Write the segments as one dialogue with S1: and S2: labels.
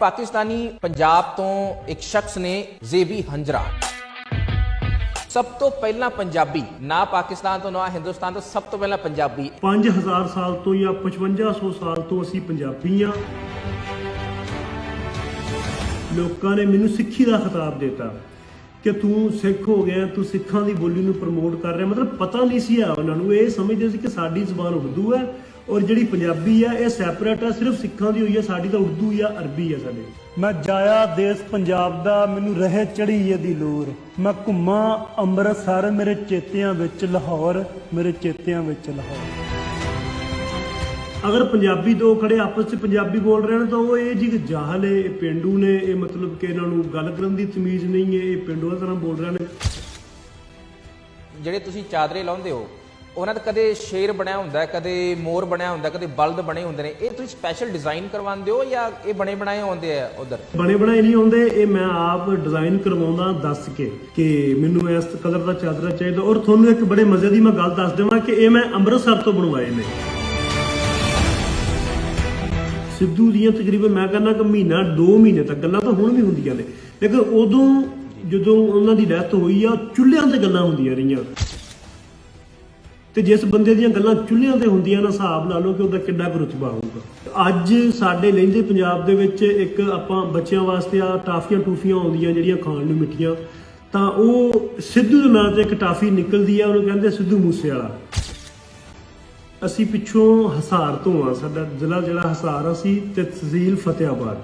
S1: ਪਾਕਿਸਤਾਨੀ ਪੰਜਾਬ ਤੋਂ ਇੱਕ ਸ਼ਖਸ ਨੇ ਜ਼ੇਬੀ ਹੰਜਰਾ। ਸਭ ਤੋਂ ਪਹਿਲਾਂ ਪੰਜਾਬੀ, ਨਾ ਪਾਕਿਸਤਾਨ ਤੋਂ, ਨਾ ਹਿੰਦੁਸਤਾਨ ਤੋਂ, ਸਭ ਤੋਂ ਪਹਿਲਾਂ ਪੰਜਾਬੀ।
S2: 5000 ਸਾਲ ਤੋਂ ਜਾਂ 5500 ਸਾਲ ਤੋਂ ਅਸੀਂ ਪੰਜਾਬੀ ਆ ਲੋਕਾਂ ਨੇ ਮੈਨੂੰ ਸਿੱਖੀ ਦਾ ਖਿਤਾਬ ਦਿੱਤਾ ਕਿ ਤੂੰ ਸਿੱਖ ਹੋ ਗਿਆ, ਤੂੰ ਸਿੱਖਾਂ ਦੀ ਬੋਲੀ ਨੂੰ ਪ੍ਰਮੋਟ ਕਰ ਰਿਹਾ। ਮਤਲਬ ਪਤਾ ਨਹੀਂ ਸੀ ਆ ਉਹਨਾਂ ਨੂੰ, ਇਹ ਸਮਝਦੇ ਸੀ ਕਿ ਸਾਡੀ ਜ਼ੁਬਾਨ ਉਰਦੂ ਹੈ ਔਰ ਜਿਹੜੀ ਪੰਜਾਬੀ ਆ ਇਹ ਸੈਪਰੇਟ ਆ ਸਿਰਫ ਸਿੱਖਾਂ ਦੀ ਹੋਈ ਹੈ ਸਾਡੀ ਤਾਂ ਉਰਦੂ ਜਾਂ ਅਰਬੀ ਆ ਸਾਡੇ। ਮੈਂ ਜਾਇਆ ਦੇਸ਼ ਪੰਜਾਬ ਦਾ ਮੈਨੂੰ ਰਹੇ ਚੜੀ ਇਹਦੀ ਲੋਰ। ਮੈਂ ਘੁੰਮਾਂ ਅੰਮ੍ਰਿਤਸਰ ਮੇਰੇ ਚੇਤਿਆਂ ਵਿੱਚ ਲਾਹੌਰ ਮੇਰੇ ਚੇਤਿਆਂ ਵਿੱਚ ਲਾਹੌਰ। ਅਗਰ ਪੰਜਾਬੀ ਦੋ ਖੜੇ ਆਪਸ ਵਿੱਚ ਪੰਜਾਬੀ ਬੋਲ ਰਹੇ ਨੇ ਤਾਂ ਉਹ ਇਹ ਜੀ ਜਾਹਲ ਹੈ ਇਹ ਪਿੰਡੂ ਨੇ ਇਹ ਮਤਲਬ ਕਿ ਇਹਨਾਂ ਨੂੰ ਗੱਲ ਕਰਨ ਦੀ ਤਮੀਜ਼ ਨਹੀਂ ਹੈ ਇਹ ਪਿੰਡੂਆਂ ਤਰ੍ਹਾਂ ਬੋਲ ਰਹੇ ਨੇ।
S1: ਜਿਹੜੇ ਤੁਸੀਂ ਚਾਦਰੇ ਲਾਉਂਦੇ ਹੋ ਉਹਨਾਂ ਦਾ ਕਦੇ ਸ਼ੇਰ ਬਣਿਆ ਹੁੰਦਾ ਹੈ, ਕਦੇ ਮੋਰ ਬਣਿਆ ਹੁੰਦਾ, ਕਦੇ ਬਲਦ ਬਣੇ ਹੁੰਦੇ ਨੇ। ਇਹ ਤੁਸੀਂ ਸਪੈਸ਼ਲ ਡਿਜ਼ਾਈਨ ਕਰਵਾਉਂਦੇ ਹੋ ਜਾਂ ਇਹ ਬਣੇ ਬਣਾਏ ਹੁੰਦੇ ਆ ਉਧਰ?
S2: ਬਣੇ ਬਣਾਏ ਨਹੀਂ ਹੁੰਦੇ, ਇਹ ਮੈਂ ਆਪ ਡਿਜ਼ਾਈਨ ਕਰਵਾਉਂਦਾ ਦੱਸ ਕੇ ਕਿ ਮੈਨੂੰ ਇਸ ਕਲਰ ਦਾ ਚਾਦਰਾ ਚਾਹੀਦਾ। ਔਰ ਤੁਹਾਨੂੰ ਇੱਕ ਬੜੇ ਮਜ਼ੇ ਦੀ ਮੈਂ ਗੱਲ ਦੱਸ ਦੇਵਾਂ ਕਿ ਇਹ ਮੈਂ ਅੰਮ੍ਰਿਤਸਰ ਤੋਂ ਬਣਵਾਏ ਨੇ। ਸਿੱਧੂ ਦੀਆਂ ਤਕਰੀਬਨ ਮੈਂ ਕਹਿੰਦਾ ਕਿ ਮਹੀਨਾ 2 ਮਹੀਨੇ ਤੱਕ ਗੱਲਾਂ ਤਾਂ ਹੁਣ ਵੀ ਹੁੰਦੀਆਂ ਨੇ। ਲੇਕਿਨ ਉਦੋਂ ਜਦੋਂ ਉਹਨਾਂ ਦੀ ਡੈਥ ਹੋਈ ਆ, ਚੁੱਲ੍ਹਿਆਂ ਤੇ ਗੱਲਾਂ ਹੁੰਦੀਆਂ ਰਹੀਆਂ। ਤੇ ਜਿਸ ਬੰਦੇ ਦੀਆਂ ਗੱਲਾਂ ਚੁੱਲ੍ਹਿਆਂ ਤੇ ਹੁੰਦੀਆਂ ਨਾ ਹਿਸਾਬ ਲਾ ਲਓ ਕਿ ਉਹਦਾ ਕਿੰਨਾ ਕੁ ਰੁਤਬਾ ਹੋਊਗਾ। ਅੱਜ ਸਾਡੇ ਲਹਿੰਦੇ ਪੰਜਾਬ ਦੇ ਵਿੱਚ ਇੱਕ ਆਪਾਂ ਬੱਚਿਆਂ ਵਾਸਤੇ ਆ ਟਾਫੀਆਂ ਟੂਫੀਆਂ ਆਉਂਦੀਆਂ ਜਿਹੜੀਆਂ ਖਾਣ ਨੂੰ ਮਿੱਠੀਆਂ ਤਾਂ ਉਹ ਸਿੱਧੂ ਦੇ ਨਾਂ ਤੇ ਇੱਕ ਟਾਫੀ ਨਿਕਲਦੀ ਆ ਉਹਨੂੰ ਕਹਿੰਦੇ ਸਿੱਧੂ ਮੂਸੇ ਵਾਲਾ ਅਸੀਂ ਪਿੱਛੋਂ ਹਸਾਰ ਤੋਂ ਆ ਸਾਡਾ ਜ਼ਿਲ੍ਹਾ ਜਿਹੜਾ ਹਸਾਰ ਅਸੀਂ ਤੇ ਤਹਿਸੀਲ ਫਤਿਆਬਾਦ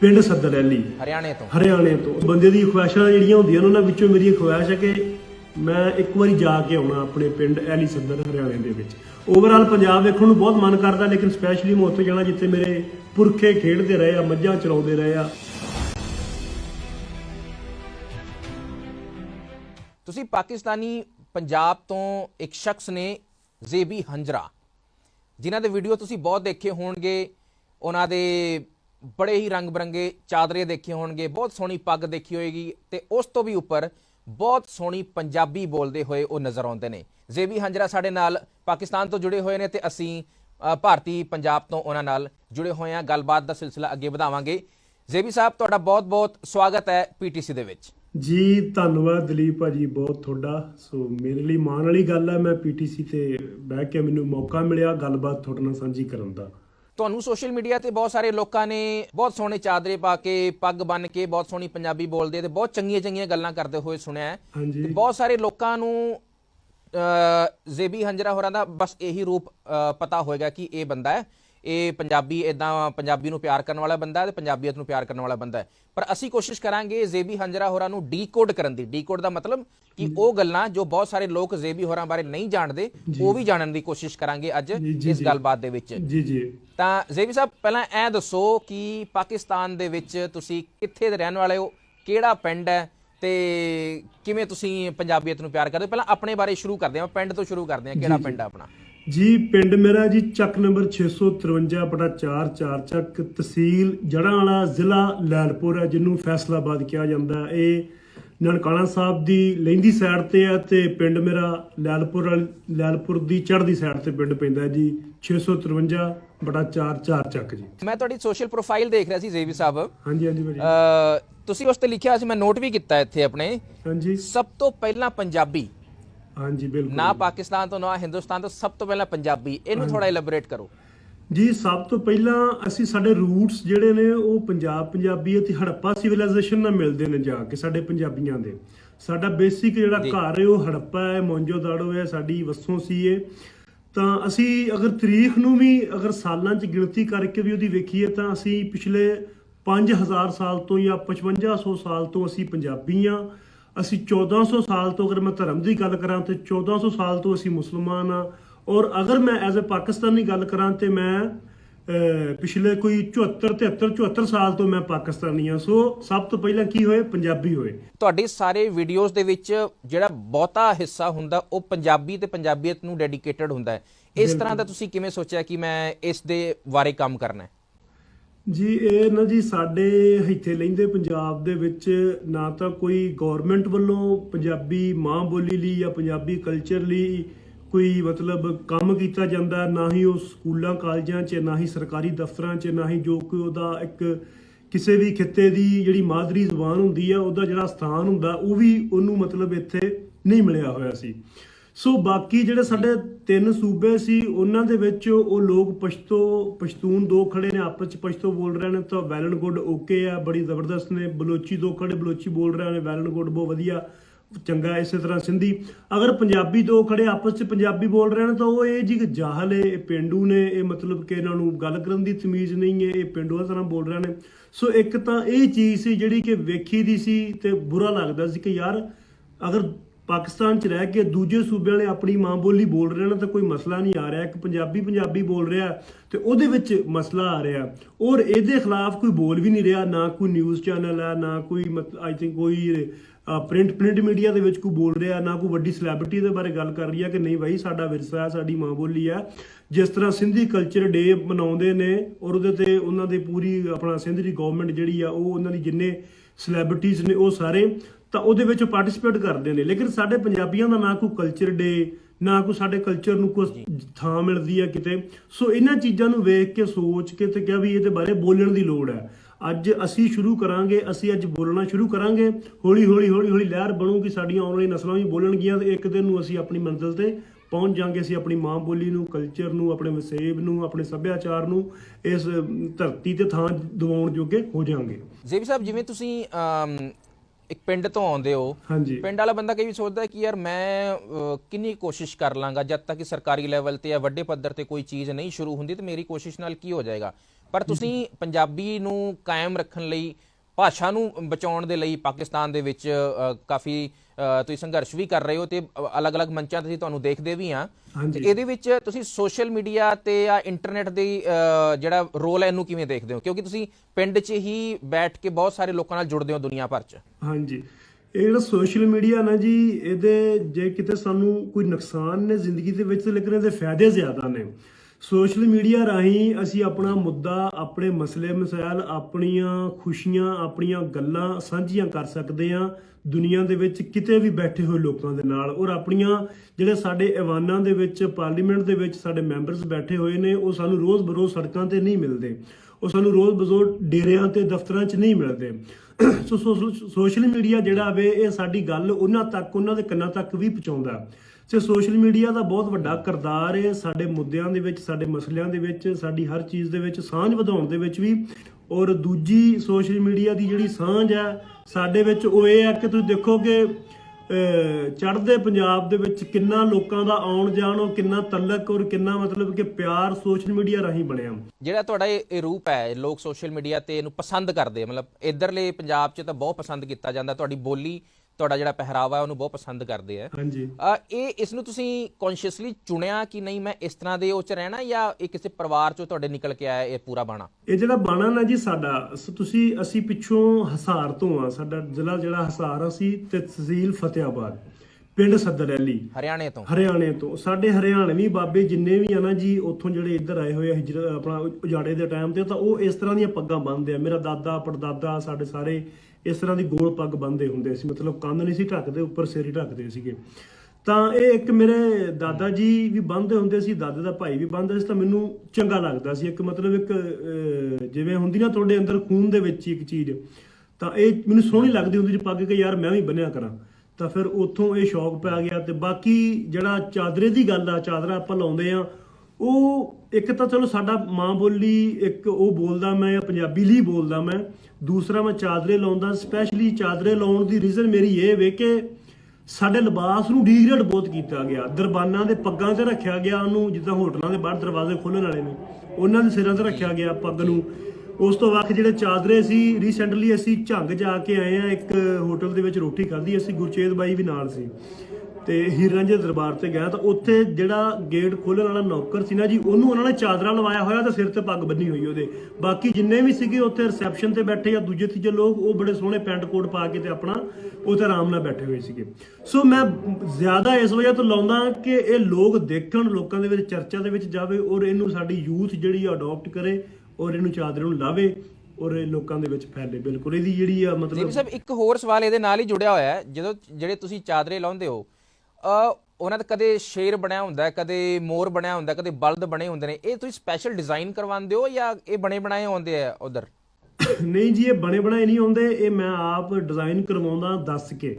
S2: ਪਿੰਡ ਸੱਦਰੈਲੀ।
S1: ਹਰਿਆਣੇ ਤੋਂ।
S2: ਹਰਿਆਣੇ ਤੋਂ। ਬੰਦੇ ਦੀ ਖੁਆਇਸ਼ਾਂ ਜਿਹੜੀਆਂ ਹੁੰਦੀਆਂ ਉਹਨਾਂ ਵਿੱਚੋਂ ਮੇਰੀ ਖੁਆਇਸ਼ ਹੈ ਕਿ ਮੈਂ ਇੱਕ ਵਾਰੀ ਜਾ ਕੇ ਆਉਣਾ ਆਪਣੇ ਪਿੰਡ ਐਲੀ ਸੱਦਰ ਹਰਿਆਣੇ ਦੇ ਵਿੱਚ। ਓਵਰਆਲ ਪੰਜਾਬ ਵੇਖਣ ਨੂੰ ਬਹੁਤ ਮਨ ਕਰਦਾ, ਲੇਕਿਨ ਸਪੈਸ਼ਲੀ ਮੈਂ ਉੱਥੇ ਜਾਣਾ ਜਿੱਥੇ ਮੇਰੇ ਪੁਰਖੇ ਖੇਡਦੇ ਰਹੇ ਆ, ਮੱਝਾਂ ਚਰਾਉਂਦੇ ਰਹੇ ਆ।
S1: ਤੁਸੀਂ ਪਾਕਿਸਤਾਨੀ ਪੰਜਾਬ ਤੋਂ ਇੱਕ ਸ਼ਖਸ ਨੇ, ਜ਼ੇਬੀ ਹੰਜਰਾ। ਜਿਨ੍ਹਾਂ ਦੇ ਵੀਡੀਓ ਤੁਸੀਂ ਬਹੁਤ ਦੇਖੇ ਹੋਣਗੇ, ਉਹਨਾਂ ਦੇ ਬੜੇ ਹੀ ਰੰਗ ਬਰੰਗੇ ਚਾਦਰੇ ਦੇਖੇ ਹੋਣਗੇ, ਬਹੁਤ ਸੋਹਣੀ ਪੱਗ ਦੇਖੀ ਹੋਏਗੀ ਤੇ ਉਸ ਤੋਂ ਵੀ ਉੱਪਰ ਬਹੁਤ ਸੋਹਣੀ ਪੰਜਾਬੀ ਬੋਲਦੇ ਹੋਏ ਉਹ ਨਜ਼ਰ ਆਉਂਦੇ ਨੇ। ਜ਼ੇਬੀ ਹੰਜਰਾ ਸਾਡੇ ਨਾਲ ਪਾਕਿਸਤਾਨ ਤੋਂ ਜੁੜੇ ਹੋਏ ਨੇ ਤੇ ਅਸੀਂ ਭਾਰਤੀ ਪੰਜਾਬ ਤੋਂ ਉਹਨਾਂ ਨਾਲ ਜੁੜੇ ਹੋਏ ਹਾਂ। ਗੱਲਬਾਤ ਦਾ ਸਿਲਸਿਲਾ ਅੱਗੇ ਵਧਾਵਾਂਗੇ। ਜ਼ੇਬੀ ਸਾਹਿਬ, ਤੁਹਾਡਾ ਬਹੁਤ-ਬਹੁਤ ਸਵਾਗਤ ਹੈ ਪੀਟੀਸੀ ਦੇ ਵਿੱਚ।
S2: ਜੀ, ਧੰਨਵਾਦ ਦਲੀਪ ਭਾਜੀ, ਬਹੁਤ ਤੁਹਾਡਾ। ਸੋ ਮੇਰੇ ਲਈ ਮਾਣ ਵਾਲੀ ਗੱਲ ਹੈ, ਮੈਂ ਪੀਟੀਸੀ ਤੇ ਬਹਿ ਕੇ ਮੈਨੂੰ ਮੌਕਾ ਮਿਲਿਆ ਗੱਲਬਾਤ ਤੁਹਾਡੇ ਨਾਲ ਸਾਂਝੀ ਕਰਨ ਦਾ।
S1: ਤੁਹਾਨੂੰ ਸੋਸ਼ਲ ਮੀਡੀਆ ਤੇ ਬਹੁਤ ਸਾਰੇ ਲੋਕਾਂ ਨੇ ਬਹੁਤ ਸੋਹਣੇ ਚਾਦਰੇ ਪਾ ਕੇ ਪੱਗ ਬੰਨ ਕੇ ਬਹੁਤ ਸੋਹਣੀ ਪੰਜਾਬੀ ਬੋਲਦੇ ਤੇ ਬਹੁਤ ਚੰਗੀਆਂ ਚੰਗੀਆਂ ਗੱਲਾਂ ਕਰਦੇ ਹੋਏ ਸੁਣਿਆ ਤੇ ਬਹੁਤ ਸਾਰੇ ਲੋਕਾਂ ਨੂੰ ਜ਼ੇਬੀ ਹੰਜਰਾ ਹੋਰਾਂ ਦਾ ਬਸ ਇਹੀ ਰੂਪ ਪਤਾ ਹੋਏਗਾ ਕਿ ਇਹ ਬੰਦਾ ਹੈ। ਇਹ ਪੰਜਾਬੀ ਇਦਾਂ ਪੰਜਾਬੀ ਨੂੰ ਪਿਆਰ ਕਰਨ ਵਾਲਾ ਬੰਦਾ ਹੈ ਤੇ ਪੰਜਾਬੀਅਤ ਨੂੰ ਪਿਆਰ ਕਰਨ ਵਾਲਾ ਬੰਦਾ ਹੈ। ਪਰ ਅਸੀਂ ਕੋਸ਼ਿਸ਼ ਕਰਾਂਗੇ ਜ਼ੇਬੀ ਹੰਜਰਾ ਹੋਰਾਂ ਨੂੰ ਡੀਕੋਡ ਕਰਨ ਦੀ। ਡੀਕੋਡ ਦਾ ਮਤਲਬ ਕਿ ਉਹ ਗੱਲਾਂ ਜੋ ਬਹੁਤ ਸਾਰੇ ਲੋਕ ਜ਼ੇਬੀ ਹੋਰਾਂ ਬਾਰੇ ਨਹੀਂ ਜਾਣਦੇ ਉਹ ਵੀ ਜਾਣਨ ਦੀ ਕੋਸ਼ਿਸ਼ ਕਰਾਂਗੇ ਅੱਜ ਇਸ। ਗੱਲਬਾਤ ਦੇ ਵਿੱਚ।
S2: ਜੀ ਜੀ।
S1: ਤਾਂ ਜ਼ੇਬੀ ਸਾਹਿਬ ਪਹਿਲਾਂ ਇਹ ਦੱਸੋ ਕਿ ਪਾਕਿਸਤਾਨ ਦੇ ਵਿੱਚ ਤੁਸੀਂ ਕਿੱਥੇ ਦੇ ਰਹਿਣ ਵਾਲੇ ਹੋ? ਕਿਹੜਾ ਪਿੰਡ ਹੈ? ਤੇ ਕਿਵੇਂ ਤੁਸੀਂ ਪੰਜਾਬੀਅਤ ਨੂੰ ਪਿਆਰ ਕਰਦੇ ਹੋ? ਪਹਿਲਾਂ ਆਪਣੇ ਬਾਰੇ ਸ਼ੁਰੂ ਕਰਦੇ ਹਾਂ ਪਿੰਡ ਤੋਂ ਸ਼ੁਰੂ ਕਰਦੇ ਹਾਂ। ਕਿਹੜਾ ਪਿੰਡ ਹੈ ਆਪਣਾ?
S2: ਜੀ ਪਿੰਡ ਮੇਰਾ ਜੀ ਚੱਕ ਨੰਬਰ 653 ਬਟਾ 4 ਚਾਰ ਚੱਕ ਤਹਿਸੀਲ ਜੜਾਂਵਾਲਾ ਜ਼ਿਲ੍ਹਾ ਲੈਲਪੁਰ ਹੈ ਜਿਹਨੂੰ ਫੈਸਲਾਬਾਦ ਕਿਹਾ ਜਾਂਦਾ ਹੈ। ਇਹ ਨਨਕਾਣਾ ਸਾਹਿਬ ਦੀ ਲਹਿੰਦੀ ਸਾਈਡ ਤੇ ਹੈ ਤੇ ਪਿੰਡ ਮੇਰਾ ਲੈਲਪੁਰ ਵਾਲੀ- ਲੈਲਪੁਰ ਦੀ ਚੜ੍ਹਦੀ ਸਾਈਡ ਤੇ ਪਿੰਡ ਪੈਂਦਾ ਜੀ। 653 ਬਟਾ 4 ਚਾਰ ਚੱਕ ਜੀ।
S1: ਮੈਂ ਤੁਹਾਡੀ ਸੋਸ਼ਲ ਪ੍ਰੋਫਾਈਲ ਦੇਖ ਰਿਹਾ ਸੀ ਜ਼ੇਬੀ ਸਾਹਿਬ।
S2: ਹਾਂਜੀ ਹਾਂਜੀ ਭਾਜੀ।
S1: ਅ, ਤੁਸੀਂ ਉਸ ਤੇ ਲਿਖਿਆ ਸੀ ਮੈਂ ਨੋਟ ਵੀ ਕੀਤਾ ਇੱਥੇ ਆਪਣੇ।
S2: ਹਾਂਜੀ।
S1: ਸਭ ਤੋਂ ਪਹਿਲਾਂ ਪੰਜਾਬੀ
S2: ਹਾਂਜੀ ਬਿਲਕੁਲ
S1: ਨਾ ਪਾਕਿਸਤਾਨ ਤੋਂ ਨਾ ਹਿੰਦੁਸਤਾਨ ਤੋਂ ਸਭ ਤੋਂ ਪਹਿਲਾਂ ਪੰਜਾਬੀ ਇਹਨੂੰ ਥੋੜਾ ਇਲੈਬੋਰੇਟ ਕਰੋ।
S2: ਜੀ ਸਭ ਤੋਂ ਪਹਿਲਾਂ ਅਸੀਂ ਸਾਡੇ ਰੂਟਸ ਜਿਹੜੇ ਨੇ ਉਹ ਪੰਜਾਬ ਪੰਜਾਬੀ ਅਤੇ ਹੜੱਪਾ ਸਿਵਲਾਈਜੇਸ਼ਨ ਨਾਲ ਮਿਲਦੇ ਨੇ ਜਾ ਕੇ ਸਾਡੇ ਪੰਜਾਬੀਆਂ ਦੇ। ਸਾਡਾ ਬੇਸਿਕ ਜਿਹੜਾ। ਘਰ ਹੈ ਉਹ ਹੜੱਪਾ ਹੈ ਮੌਂਜੋ ਦਾੜੋ ਹੈ ਸਾਡੀ ਵਸੋਂ ਸੀ ਇਹ। ਤਾਂ ਅਸੀਂ ਅਗਰ ਤਰੀਖ ਨੂੰ ਵੀ ਅਗਰ ਸਾਲਾਂ 'ਚ ਗਿਣਤੀ ਕਰਕੇ ਵੀ ਉਹਦੀ ਵੇਖੀਏ ਤਾਂ ਅਸੀਂ ਪਿਛਲੇ 5000 ਸਾਲ ਤੋਂ ਜਾਂ 5500 ਸਾਲ ਤੋਂ ਅਸੀਂ ਪੰਜਾਬੀ ਆ ਅਸੀਂ 1400 ਸਾਲ ਤੋਂ ਅਗਰ ਮੈਂ ਧਰਮ ਦੀ ਗੱਲ ਕਰਾਂ ਤੇ 1400 ਸਾਲ ਤੋਂ ਅਸੀਂ ਮੁਸਲਮਾਨ ਆ ਔਰ ਅਗਰ ਮੈਂ ਐਜ਼ ਅ ਪਾਕਿਸਤਾਨੀ ਗੱਲ ਕਰਾਂ ਤੇ ਮੈਂ ਪਿਛਲੇ ਕੋਈ 74 73 74 ਸਾਲ ਤੋਂ ਮੈਂ ਪਾਕਿਸਤਾਨੀ ਆ ਸੋ ਸਭ ਤੋਂ ਪਹਿਲਾਂ ਕੀ ਹੋਏ? ਪੰਜਾਬੀ ਹੋਏ।
S1: ਤੁਹਾਡੀ ਸਾਰੇ ਵੀਡੀਓਜ਼ ਦੇ ਵਿੱਚ ਜਿਹੜਾ ਬਹੁਤਾ ਹਿੱਸਾ ਹੁੰਦਾ ਉਹ ਪੰਜਾਬੀ ਤੇ ਪੰਜਾਬੀਅਤ ਨੂੰ ਡੈਡੀਕੇਟਡ ਹੁੰਦਾ ਹੈ। ਇਸ ਤਰ੍ਹਾਂ ਦਾ ਤੁਸੀਂ ਕਿਵੇਂ ਸੋਚਿਆ ਕਿ ਮੈਂ ਇਸ ਦੇ ਬਾਰੇ ਕੰਮ ਕਰਨਾ ਹੈ?
S2: ਜੀ, ਇਹ ਨਾ ਜੀ, ਸਾਡੇ ਇੱਥੇ ਲੈਂਦੇ ਪੰਜਾਬ ਦੇ ਵਿੱਚ ਨਾ ਤਾਂ ਕੋਈ ਗਵਰਨਮੈਂਟ ਵੱਲੋਂ ਪੰਜਾਬੀ ਮਾਂ ਬੋਲੀ ਲਈ ਜਾਂ ਪੰਜਾਬੀ ਕਲਚਰ ਲਈ ਕੋਈ ਮਤਲਬ ਕੰਮ ਕੀਤਾ ਜਾਂਦਾ, ਨਾ ਹੀ ਉਹ ਸਕੂਲਾਂ, ਕਾਲਜਾਂ 'ਚ, ਨਾ ਹੀ ਸਰਕਾਰੀ ਦਫ਼ਤਰਾਂ 'ਚ, ਨਾ ਹੀ ਜੋ ਕੋਈ ਉਹਦਾ ਇੱਕ ਕਿਸੇ ਵੀ ਖਿੱਤੇ ਦੀ ਜਿਹੜੀ ਮਾਦਰੀ ਜ਼ੁਬਾਨ ਹੁੰਦੀ ਆ, ਉਹਦਾ ਜਿਹੜਾ ਸਥਾਨ ਹੁੰਦਾ, ਉਹ ਵੀ ਉਹਨੂੰ ਮਤਲਬ ਇੱਥੇ ਨਹੀਂ ਮਿਲਿਆ ਹੋਇਆ ਸੀ। ਸੋ ਬਾਕੀ ਜਿਹੜੇ ਸਾਡੇ ਤਿੰਨ ਸੂਬੇ ਸੀ, ਉਹਨਾਂ ਦੇ ਵਿੱਚ ਉਹ ਲੋਕ ਪਸ਼ਤੋ ਪਸ਼ਤੂਨ ਦੋ ਖੜੇ ਨੇ, ਆਪਸ ਚ ਪਸ਼ਤੋ ਬੋਲ ਰਹੇ ਨੇ, ਤਾਂ ਵੈਲ ਐਂਡ ਗੁੱਡ ਓਕੇ ਆ, ਬੜੀ ਜ਼ਬਰਦਸਤ ਨੇ। ਬਲੋਚੀ ਦੋ ਖੜੇ ਬਲੋਚੀ ਬੋਲ ਰਹੇ ਨੇ ਵੈਲ ਐਂਡ ਗੁੱਡ ਬਹੁਤ ਵਧੀਆ, ਚੰਗਾ ਇਸੇ ਤਰ੍ਹਾਂ ਸਿੰਧੀ। ਅਗਰ ਪੰਜਾਬੀ ਦੋ ਖੜੇ ਆਪਸ ਚ ਪੰਜਾਬੀ ਬੋਲ ਰਹੇ ਨੇ, ਤਾਂ ਉਹ ਇਹ ਜੀ ਜਾਹਲ ਹੈ ਇਹ ਪਿੰਡੂ ਨੇ, ਇਹ ਮਤਲਬ ਕਿ ਇਹਨਾਂ ਨੂੰ ਗੱਲ ਕਰਨ ਦੀ ਤਮੀਜ਼ ਨਹੀਂ ਹੈ ਇਹ ਪਿੰਡੂਆਂ ਤਰ੍ਹਾਂ ਬੋਲ ਰਹੇ ਨੇ। ਸੋ ਇੱਕ ਤਾਂ ਇਹ ਚੀਜ਼ ਸੀ ਜਿਹੜੀ ਕਿ ਵੇਖੀ ਦੀ ਸੀ ਤੇ ਬੁਰਾ ਲੱਗਦਾ ਸੀ ਕਿ ਯਾਰ, ਅਗਰ ਪਾਕਿਸਤਾਨ ਚ ਰਹਿ ਕੇ ਦੂਜੇ ਸੂਬਿਆਂ ਨੇ ਆਪਣੀ ਮਾਂ ਬੋਲੀ ਬੋਲ ਰਹੇ ਨੇ ਤਾਂ ਕੋਈ ਮਸਲਾ ਨਹੀਂ ਆ ਰਿਹਾ। ਇੱਕ ਪੰਜਾਬੀ ਪੰਜਾਬੀ ਬੋਲ ਰਿਹਾ ਤੇ ਉਹਦੇ ਵਿੱਚ ਮਸਲਾ ਆ ਰਿਹਾ। ਔਰ ਇਹਦੇ ਖਿਲਾਫ ਕੋਈ ਬੋਲ ਵੀ ਨਹੀਂ ਰਿਹਾ, ਨਾ ਕੋਈ ਨਿਊਜ਼ ਚੈਨਲ ਹੈ ਨਾ ਕੋਈ ਆਈ ਥਿੰਕ ਕੋਈ ਪ੍ਰਿੰਟ ਪ੍ਰਿੰਟ ਮੀਡੀਆ ਦੇ ਵਿੱਚ ਕੋਈ ਬੋਲ ਰਿਹਾ, ਨਾ ਕੋਈ ਵੱਡੀ ਸੈਲਿਬ੍ਰਿਟੀ ਦੇ ਬਾਰੇ ਗੱਲ ਕਰ ਰਹੀ ਹੈ ਕਿ ਨਹੀਂ ਭਾਈ ਸਾਡਾ ਵਿਰਸਾ ਹੈ, ਸਾਡੀ ਮਾਂ ਬੋਲੀ ਹੈ ਜਿਸ ਤਰ੍ਹਾਂ ਸਿੰਧੀ ਕਲਚਰ ਡੇ ਮਨਾਉਂਦੇ ਨੇ ਔਰ ਉਹਦੇ ਤੇ ਉਹਨਾਂ ਦੇ ਪੂਰੀ ਆਪਣਾ ਸਿੰਧ ਦੀ ਗਵਰਨਮੈਂਟ ਜਿਹੜੀ ਆ, ਉਹ ਉਹਨਾਂ ਦੀ ਜਿੰਨੇ ਸੈਲਿਬ੍ਰਿਟੀਜ਼ ਨੇ ਉਹ ਸਾਰੇ ਤਾਂ ਉਹਦੇ ਵਿੱਚ ਪਾਰਟਿਸਿਪੇਟ ਕਰਦੇ ਨੇ। ਲੇਕਿਨ ਸਾਡੇ ਪੰਜਾਬੀਆਂ ਦਾ ਨਾ ਕੋਈ ਕਲਚਰ ਡੇ ਨਾ ਕੋਈ ਸਾਡੇ ਕਲਚਰ ਨੂੰ ਕੋਈ ਥਾਂ ਮਿਲਦੀ ਹੈ ਕਿਤੇ। ਸੋ ਇਹਨਾਂ ਚੀਜ਼ਾਂ ਨੂੰ ਵੇਖ ਕੇ ਸੋਚ ਕੇ ਤੇ ਕਿਹਾ ਵੀ ਇਹਦੇ ਬਾਰੇ ਬੋਲਣ ਦੀ ਲੋੜ ਹੈ। ਅੱਜ ਅਸੀਂ ਸ਼ੁਰੂ ਕਰਾਂਗੇ ਅਸੀਂ ਅੱਜ ਬੋਲਣਾ ਸ਼ੁਰੂ ਕਰਾਂਗੇ। ਹੌਲੀ ਹੌਲੀ ਹੌਲੀ ਹੌਲੀ ਲਹਿਰ ਬਣੂਗੀ ਸਾਡੀਆਂ ਆਉਣ ਵਾਲੀ ਨਸਲਾਂ ਵੀ ਬੋਲਣਗੀਆਂ ਤੇ ਇੱਕ ਦਿਨ ਨੂੰ ਅਸੀਂ ਆਪਣੀ ਮੰਜ਼ਿਲ ਤੇ ਪਹੁੰਚ ਜਾਾਂਗੇ। ਅਸੀਂ ਆਪਣੀ ਮਾਂ ਬੋਲੀ ਨੂੰ ਕਲਚਰ ਨੂੰ ਆਪਣੇ ਵਸੇਬ ਨੂੰ ਆਪਣੇ ਸੱਭਿਆਚਾਰ ਨੂੰ ਇਸ ਧਰਤੀ ਤੇ ਥਾਂ ਦਿਵਾਉਣ ਜੋਗੇ ਹੋ ਜਾਾਂਗੇ।
S1: ਜ਼ੇਬੀ ਸਾਹਿਬ ਜਿਵੇਂ ਤੁਸੀਂ ਇੱਕ ਪਿੰਡ ਤੋਂ ਆਉਂਦੇ ਹੋ।
S2: ਹਾਂਜੀ।
S1: ਪਿੰਡ ਵਾਲਾ ਬੰਦਾ ਕਈ ਵਾਰ ਸੋਚਦਾ ਕਿ ਯਾਰ ਮੈਂ ਅਹ, ਕਿੰਨੀ ਕੋਸ਼ਿਸ਼ ਕਰ ਲਾਂਗਾ ਜਦ ਤੱਕ ਕਿ ਸਰਕਾਰੀ ਲੈਵਲ ਤੇ ਜਾਂ ਵੱਡੇ ਪੱਧਰ ਤੇ ਕੋਈ ਚੀਜ਼ ਨਹੀਂ ਸ਼ੁਰੂ ਹੁੰਦੀ ਤੇ ਮੇਰੀ ਕੋਸ਼ਿਸ਼ ਨਾਲ ਕੀ ਹੋ ਜਾਏਗਾ। ਪਰ ਤੁਸੀਂ ਪੰਜਾਬੀ ਨੂੰ ਕਾਇਮ ਰੱਖਣ ਲਈ ਭਾਸ਼ਾ ਨੂੰ ਬਚਾਉਣ ਦੇ ਲਈ ਪਾਕਿਸਤਾਨ ਦੇ ਵਿੱਚ ਕਾਫੀ ਤੁਸੀਂ ਸੰਘਰਸ਼ ਵੀ ਕਰ ਰਹੇ ਹੋ ਤੇ ਅਲੱਗ-ਅਲੱਗ ਮੰਚਾਂ ਤੇ ਤੁਹਾਨੂੰ ਦੇਖਦੇ ਵੀ। ਤੇ ਇਹਦੇ ਵਿੱਚ ਤੁਸੀਂ ਸੋਸ਼ਲ ਮੀਡੀਆ ਤੇ ਜਾਂ ਇੰਟਰਨੈਟ ਦੀ ਜਿਹੜਾ ਰੋਲ ਹੈ ਇਹਨੂੰ ਕਿਵੇਂ ਦੇਖਦੇ ਹੋ? ਕਿਉਂਕਿ ਤੁਸੀਂ ਪਿੰਡ 'ਚ ਹੀ ਬੈਠ ਕੇ ਬਹੁਤ ਸਾਰੇ ਲੋਕਾਂ ਨਾਲ ਜੁੜਦੇ ਹੋ ਦੁਨੀਆ ਭਰ 'ਚ।
S2: ਹਾਂਜੀ। ਇਹ ਜਿਹੜਾ ਸੋਸ਼ਲ ਮੀਡੀਆ ਨਾ ਜੀ ਇਹਦੇ ਜੇ ਕਿਤੇ ਸਾਨੂੰ ਕੋਈ ਨੁਕਸਾਨ ਨੇ ਜ਼ਿੰਦਗੀ ਦੇ ਵਿੱਚ ਤੇ ਲੇਕਿਨ ਇਹਦੇ ਫਾਇਦੇ ਜ਼ਿਆਦਾ ਨੇ। ਸੋਸ਼ਲ ਮੀਡੀਆ ਰਾਹੀਂ ਅਸੀਂ ਆਪਣਾ ਮੁੱਦਾ, ਆਪਣੇ ਮਸਲੇ ਮਸਾਇਲ, ਆਪਣੀਆਂ ਖੁਸ਼ੀਆਂ, ਆਪਣੀਆਂ ਗੱਲਾਂ ਸਾਂਝੀਆਂ ਕਰ ਸਕਦੇ ਹਾਂ ਦੁਨੀਆ ਦੇ ਵਿੱਚ ਕਿਤੇ ਵੀ ਬੈਠੇ ਹੋਏ ਲੋਕਾਂ ਦੇ ਨਾਲ ਔਰ ਆਪਣੀਆਂ ਜਿਹੜੇ ਸਾਡੇ ਐਵਾਨਾਂ ਦੇ ਵਿੱਚ, ਪਾਰਲੀਮੈਂਟ ਦੇ ਵਿੱਚ ਸਾਡੇ ਮੈਂਬਰਸ ਬੈਠੇ ਹੋਏ ਨੇ, ਉਹ ਸਾਨੂੰ ਰੋਜ਼ ਬਰੋਜ਼ ਸੜਕਾਂ ਤੇ ਨਹੀਂ ਮਿਲਦੇ। ਉਹ ਸਾਨੂੰ ਰੋਜ਼ ਬਜ਼ੋਰ ਡੇਰਿਆਂ ਤੇ ਦਫ਼ਤਰਾਂ 'ਚ ਨਹੀਂ ਮਿਲਦੇ। ਸੋ ਸੋ- ਸੋਸ਼ਲ ਮੀਡੀਆ ਜਿਹੜਾ ਵੇ, ਇਹ ਸਾਡੀ ਗੱਲ ਉਹਨਾਂ ਤੱਕ, ਉਹਨਾਂ ਦੇ ਕੰਨਾਂ ਤੱਕ ਵੀ ਪਹੁੰਚਾਉਂਦਾ। ਸੋ ਸੋਸ਼ਲ ਮੀਡੀਆ ਦਾ ਬਹੁਤ ਵੱਡਾ ਕਿਰਦਾਰ ਹੈ ਸਾਡੇ ਮੁੱਦਿਆਂ ਦੇ ਵਿੱਚ, ਸਾਡੇ ਮਸਲਿਆਂ ਦੇ ਵਿੱਚ, ਸਾਡੀ ਹਰ ਚੀਜ਼ ਦੇ ਵਿੱਚ ਸਾਂਝ ਵਧਾਉਣ ਦੇ ਵਿੱਚ ਵੀ। ਔਰ ਦੂਜੀ ਸੋਸ਼ਲ ਮੀਡੀਆ ਦੀ ਜਿਹੜੀ ਸਾਂਝ ਹੈ, ਸਾਡੇ ਵਿੱਚ ਉਹ ਇਹ ਹੈ ਕਿ ਤੁਸੀਂ ਦੇਖੋ ਕਿ ਚੜ੍ਹਦੇ ਪੰਜਾਬ ਦੇ ਵਿੱਚ ਕਿੰਨਾ ਲੋਕਾਂ ਦਾ ਆਉਣ ਜਾਣ ਔਰ ਕਿੰਨਾ ਤਲਕ ਔਰ ਕਿੰਨਾ ਮਤਲਬ ਕਿ ਪਿਆਰ ਸੋਸ਼ਲ ਮੀਡੀਆ ਰਾਹੀਂ ਬਣਿਆ।
S1: ਜਿਹੜਾ ਤੁਹਾਡਾ ਇਹ ਰੂਪ ਹੈ ਲੋਕ ਸੋਸ਼ਲ ਮੀਡੀਆ ਤੇ ਇਹਨੂੰ ਪਸੰਦ ਕਰਦੇ ਮਤਲਬ ਇਧਰਲੇ ਪੰਜਾਬ 'ਚ ਤਾਂ ਬਹੁਤ ਪਸੰਦ ਕੀਤਾ ਜਾਂਦਾ, ਤੁਹਾਡੀ ਬੋਲੀ ਤੁਹਾਡਾ ਜਿਹੜਾ ਪਹਿਰਾਵਾ ਹੈ ਉਹਨੂੰ ਬਹੁਤ ਪਸੰਦ ਕਰਦੇ ਆ।
S2: ਹਾਂਜੀ।
S1: ਇਹ ਇਸ ਨੂੰ ਤੁਸੀਂ ਕੌਨਸ਼ੀਅਸਲੀ ਚੁਣਿਆ ਕਿ ਨਹੀਂ ਮੈਂ ਇਸ ਤਰ੍ਹਾਂ ਦੇ ਉਹ ਚ ਰਹਿਣਾ ਜਾਂ ਇਹ ਕਿਸੇ ਪਰਿਵਾਰ ਚੋਂ ਤੁਹਾਡੇ ਨਿਕਲ ਕੇ ਆਇਆ ਇਹ ਪੂਰਾ ਬਾਣਾ?
S2: ਇਹ ਜਿਹੜਾ ਬਾਣਾ ਨਾ ਜੀ ਸਾਡਾ ਸ- ਤੁਸੀਂ ਅਸੀਂ ਪਿੱਛੋਂ ਹਸਾਰ ਤੋਂ ਆ ਸਾਡਾ ਜ਼ਿਲ੍ਹਾ ਜਿਹੜਾ ਹਸਾਰ ਅਸੀਂ ਤੇ ਤਹਿਸੀਲ ਫਤਿਆਬਾਦ ਪਿੰਡ ਸੱਦਰੈਲੀ
S1: ਹਰਿਆਣੇ ਤੋਂ।
S2: ਹਰਿਆਣੇ ਤੋਂ। ਸਾਡੇ ਹਰਿਆਣਵੀ ਬਾਬੇ ਜਿੰਨੇ ਵੀ ਆ ਨਾ ਜੀ ਉੱਥੋਂ ਜਿਹੜੇ ਇੱਧਰ ਆਏ ਹੋਏ ਆ ਹਿਜਰਤ ਆਪਣਾ ਉਜਾੜੇ ਦੇ ਟਾਈਮ ਤੇ ਤਾਂ ਉਹ ਇਸ ਤਰ੍ਹਾਂ ਦੀਆਂ ਪੱਗਾਂ ਬੰਨਦੇ ਆ। ਮੇਰਾ ਦਾਦਾ ਪੜਦਾਦਾ ਸਾਡੇ ਸਾਰੇ ਇਸ ਤਰ੍ਹਾਂ ਦੀ ਗੋਲ ਪੱਗ ਬੰਨਦੇ ਹੁੰਦੇ ਸੀ। ਮਤਲਬ ਕੰਨ ਨਹੀਂ ਸੀ ਢੱਕਦੇ ਉੱਪਰ ਸਿਰ ਹੀ ਢੱਕਦੇ ਸੀਗੇ। ਤਾਂ ਇਹ ਇੱਕ ਮੇਰੇ ਦਾਦਾ ਜੀ ਵੀ ਬੰਨਦੇ ਹੁੰਦੇ ਸੀ ਦਾਦੇ ਦਾ ਭਾਈ ਵੀ ਬੰਨਦਾ ਸੀ ਤਾਂ ਮੈਨੂੰ ਚੰਗਾ ਲੱਗਦਾ ਸੀ। ਇੱਕ ਮਤਲਬ ਇੱਕ ਜਿਵੇਂ ਹੁੰਦੀ ਨਾ ਤੁਹਾਡੇ ਅੰਦਰ ਖੂਨ ਦੇ ਵਿੱਚ ਇੱਕ ਚੀਜ਼ ਤਾਂ ਇਹ ਮੈਨੂੰ ਸੋਹਣੀ ਲੱਗਦੀ ਹੁੰਦੀ ਸੀ ਪੱਗ ਕਿ ਯਾਰ ਮੈਂ ਵੀ ਬੰਨਿਆ ਕਰਾਂ। ਤਾਂ ਫਿਰ ਉੱਥੋਂ ਇਹ ਸ਼ੌਕ ਪੈ ਗਿਆ ਤੇ ਬਾਕੀ ਜਿਹੜਾ ਚਾਦਰੇ ਦੀ ਗੱਲ ਆ, ਚਾਦਰਾ ਆਪਾਂ ਲਾਉਂਦੇ ਆ, ਉਹ ਇੱਕ ਤਾਂ ਚਲੋ ਸਾਡਾ ਮਾਂ ਬੋਲੀ ਇੱਕ ਉਹ ਬੋਲਦਾ ਮੈਂ, ਜਾਂ ਪੰਜਾਬੀ ਲਈ ਬੋਲਦਾ ਮੈਂ, ਦੂਸਰਾ ਮੈਂ ਚਾਦਰੇ ਲਾਉਂਦਾ ਸਪੈਸ਼ਲੀ ਚਾਦਰੇ ਲਾਉਣ ਦੀ ਰੀਜ਼ਨ ਮੇਰੀ ਇਹ ਵੇ ਕਿ ਸਾਡੇ ਲਿਬਾਸ ਨੂੰ ਡੀਗਰੇਡ ਬਹੁਤ ਕੀਤਾ ਗਿਆ, ਦਰਬਾਨਾਂ ਦੇ ਪੱਗਾਂ ਤੇ ਰੱਖਿਆ ਗਿਆ ਉਹਨੂੰ, ਜਿੱਦਾਂ ਹੋਟਲਾਂ ਦੇ ਬਾਹਰ ਦਰਵਾਜ਼ੇ ਖੋਲਣ ਵਾਲੇ ਨੇ, ਉਹਨਾਂ ਦੇ ਸਿਰਾਂ ਤੇ ਰੱਖਿਆ ਗਿਆ ਪੱਗ ਨੂੰ ਉਸ ਤੋਂ ਵੱਖ ਜਿਹੜੇ ਚਾਦਰੇ ਸੀ ਰੀਸੈਂਟਲੀ ਅਸੀਂ ਝੰਗ ਜਾ ਕੇ ਆਏ ਆ ਇੱਕ ਹੋਟਲ ਦੇ ਵਿੱਚ ਰੋਟੀ ਖਾਧੀ, ਅਸੀਂ ਗੁਰਚੇਤ ਬਾਈ ਵੀ ਨਾਲ ਸੀ। ਤੇ ਹੀਰ ਰਾਂਝੇ ਦਰਬਾਰ ਤੇ ਗਿਆ ਤਾਂ ਉੱਥੇ ਜਿਹੜਾ ਗੇਟ ਖੋਲਣ ਵਾਲਾ ਨੌਕਰ ਸੀ ਨਾ ਜੀ, ਉਹਨੂੰ ਉਹਨਾਂ ਨੇ ਚਾਦਰਾ ਲਵਾਇਆ ਹੋਇਆ, ਤੇ ਸਿਰ ਤੇ ਪੱਗ ਬੰਨੀ ਹੋਈ ਉਹਦੇ। ਬਾਕੀ ਜਿੰਨੇ ਵੀ ਸੀਗੇ ਉੱਥੇ ਰਿਸੈਪਸ਼ਨ ਤੇ ਬੈਠੇ ਜਾਂ ਦੂਜੇ ਤੀਜੇ ਲੋਕ, ਉਹ ਬੜੇ ਸੋਹਣੇ ਪੈਂਟ ਕੋਟ ਪਾ ਕੇ ਤੇ ਆਪਣਾ ਉੱਥੇ ਆਰਾਮ ਨਾਲ ਬੈਠੇ ਹੋਏ ਸੀਗੇ। ਸੋ ਮੈਂ ਜ਼ਿਆਦਾ ਇਸ ਵਜ੍ਹਾ ਤੋਂ ਲਾਉਂਦਾ ਕਿ ਇਹ ਲੋਕ ਦੇਖਣ, ਲੋਕਾਂ ਦੇ ਵਿੱਚ ਚਰਚਾ ਦੇ ਵਿੱਚ ਜਾਵੇ ਔਰ ਇਹਨੂੰ ਸਾਡੀ ਯੂਥ ਜਿਹੜੀ ਅਡਾਪਟ ਕਰੇ ਔਰ ਇਹਨੂੰ ਚਾਦਰੇ ਨੂੰ ਲਾਵੇ ਔਰ ਇਹ ਲੋਕਾਂ ਦੇ ਵਿੱਚ ਫੈਲੇ ਬਿਲਕੁਲ। ਇਹਦੀ ਜਿਹੜੀ ਆ
S1: ਜੀ
S2: ਮਤਲਬ
S1: ਸਾਹਿਬ ਇੱਕ ਹੋਰ ਸਵਾਲ ਇਹਦੇ ਨਾਲ ਹੀ ਜੁੜਿਆ ਹੋਇਆ ਹੈ। ਜਦੋਂ ਜਿਹੜੇ ਤੁਸੀਂ ਚਾਦਰੇ ਲਾਉਂਦੇ ਹੋ ਅ ਉਹਨਾਂ ਦਾ ਕਦੇ ਸ਼ੇਰ ਬਣਿਆ ਹੁੰਦਾ ਕਦੇ ਮੋਰ ਬਣਿਆ ਹੁੰਦਾ ਕਦੇ ਬਲਦ ਬਣੇ ਹੁੰਦੇ ਨੇ। ਇਹ ਤੁਸੀਂ ਸਪੈਸ਼ਲ ਡਿਜ਼ਾਈਨ ਕਰਵਾਉਂਦੇ ਹੋ ਜਾਂ ਇਹ ਬਣੇ ਬਣਾਏ ਆਉਂਦੇ ਆ ਉਧਰ?
S2: ਨਹੀਂ ਜੀ ਇਹ ਬਣੇ ਬਣਾਏ ਨਹੀਂ ਆਉਂਦੇ। ਇਹ ਮੈਂ ਆਪ ਡਿਜ਼ਾਈਨ ਕਰਵਾਉਂਦਾ ਦੱਸ ਕੇ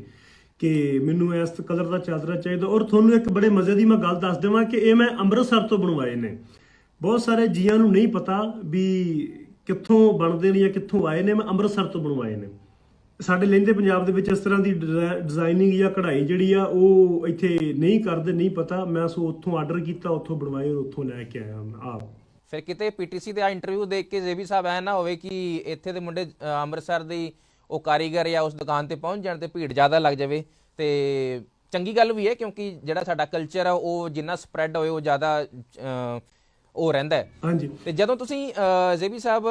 S2: ਕਿ ਮੈਨੂੰ ਇਸ ਕਲਰ ਦਾ ਚਾਦਰਾ ਚਾਹੀਦਾ। ਔਰ ਤੁਹਾਨੂੰ ਇੱਕ ਬੜੇ ਮਜ਼ੇ ਦੀ ਮੈਂ ਗੱਲ ਦੱਸ ਦੇਵਾਂ ਕਿ ਇਹ ਮੈਂ ਅੰਮ੍ਰਿਤਸਰ ਤੋਂ ਬਣਵਾਏ ਨੇ। ਬਹੁਤ ਸਾਰੇ ਜੀਆਂ ਨੂੰ ਨਹੀਂ ਪਤਾ ਵੀ ਕਿੱਥੋਂ ਬਣਦੇ ਨੇ ਜਾਂ ਕਿੱਥੋਂ ਆਏ ਨੇ, ਮੈਂ ਅੰਮ੍ਰਿਤਸਰ ਤੋਂ ਬਣਵਾਏ ਨੇ। ਸਾਡੇ ਲਹਿੰਦੇ ਪੰਜਾਬ ਦੇ ਵਿੱਚ ਇਸ ਤਰ੍ਹਾਂ ਦੀ ਡਿਜ਼ਾ- ਡਿਜ਼ਾਈਨਿੰਗ ਜਾਂ ਕਢਾਈ ਜਿਹੜੀ ਆ, ਉਹ ਇੱਥੇ ਨਹੀਂ ਕਰਦੇ, ਨਹੀਂ ਪਤਾ। ਮੈਂ ਸੋ ਉੱਥੋਂ ਆਰਡਰ ਕੀਤਾ, ਉੱਥੋਂ ਬਣਵਾਏ ਔਰ ਉੱਥੋਂ ਲੈ ਕੇ ਆਇਆ ਮੈਂ ਆਪ।
S1: ਫਿਰ ਕਿਤੇ ਪੀਟੀਸੀ ਦੇ ਆ ਇੰਟਰਵਿਊ ਦੇਖ ਕੇ ਜੇਬੀ ਸਾਹਿਬ ਐ ਨਾ ਹੋਵੇ ਕਿ ਇੱਥੇ ਦੇ ਮੁੰਡੇ ਅੰਮ੍ਰਿਤਸਰ ਦੀ ਉਹ ਕਾਰੀਗਰ ਜਾਂ ਉਸ ਦੁਕਾਨ ਤੇ ਪਹੁੰਚ ਜਾਣ ਤੇ ਭੀੜ ਜ਼ਿਆਦਾ ਲੱਗ ਜਾਵੇ। ਤੇ ਚੰਗੀ ਗੱਲ ਵੀ ਹੈ ਕਿਉਂਕਿ ਜਿਹੜਾ ਸਾਡਾ ਕਲਚਰ ਆ, ਉਹ ਜਿੰਨਾ ਸਪਰੈਡ ਹੋਏ, ਉਹ ਜ਼ਿਆਦਾ ਉਹ ਰਹਿੰਦਾ
S2: ਹਾਂਜੀ।
S1: ਤੇ ਜਦੋਂ ਤੁਸੀਂ ਜ਼ੇਬੀ ਸਾਹਿਬ